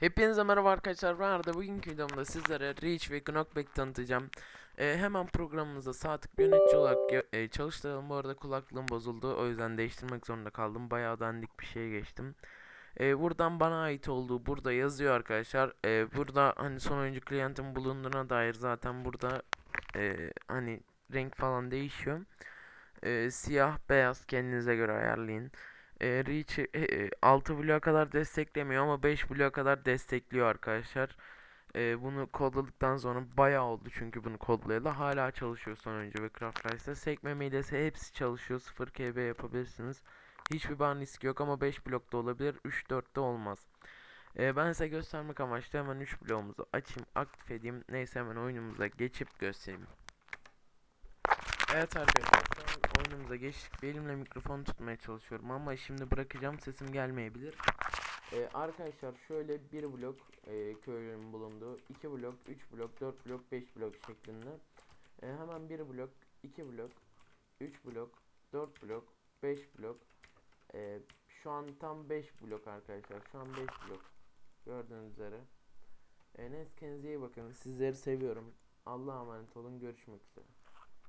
Hepinize merhaba arkadaşlar ben Arda. Bugünkü videomda sizlere Reach ve Knockback tanıtacağım. Ee, Hemen programımıza sağ tık yönetici olarak e, çalıştıralım. Bu arada kulaklığım bozuldu o yüzden değiştirmek zorunda kaldım. Bayağı dandik bir şeye geçtim. Ee, Buradan bana ait olduğu burada yazıyor arkadaşlar. Ee, Burada hani son oyuncu klientin bulunduğuna dair zaten burada e, Hani renk falan değişiyor. Ee, Siyah beyaz kendinize göre ayarlayın e, Reach'i e, e, 6 bloğa kadar desteklemiyor ama 5 bloğa kadar destekliyor arkadaşlar. E, bunu kodladıktan sonra bayağı oldu çünkü bunu kodlayalı. Hala çalışıyor sonuncu ve Craft Rice'da. Sekme milesi hepsi çalışıyor. 0 KB yapabilirsiniz. Hiçbir ban riski yok ama 5 blokta olabilir. 3-4'te olmaz. E, ben size göstermek amaçlı hemen 3 bloğumuzu açayım, aktif edeyim. Neyse hemen oyunumuza geçip göstereyim. Evet arkadaşlar oyunumuza geçtik. Elimle mikrofon tutmaya çalışıyorum ama şimdi bırakacağım sesim gelmeyebilir. Ee, arkadaşlar şöyle bir blok e, köylünün bulunduğu, iki blok, 3 blok, 4 blok, 5 blok şeklinde. Ee, hemen bir blok, 2 blok, 3 blok, 4 blok, 5 blok. Ee, şu an tam 5 blok arkadaşlar. Şu an 5 blok. Gördüğünüz üzere. Ee, neyse kendinize iyi bakın. Sizleri seviyorum. Allah'a emanet olun. Görüşmek üzere.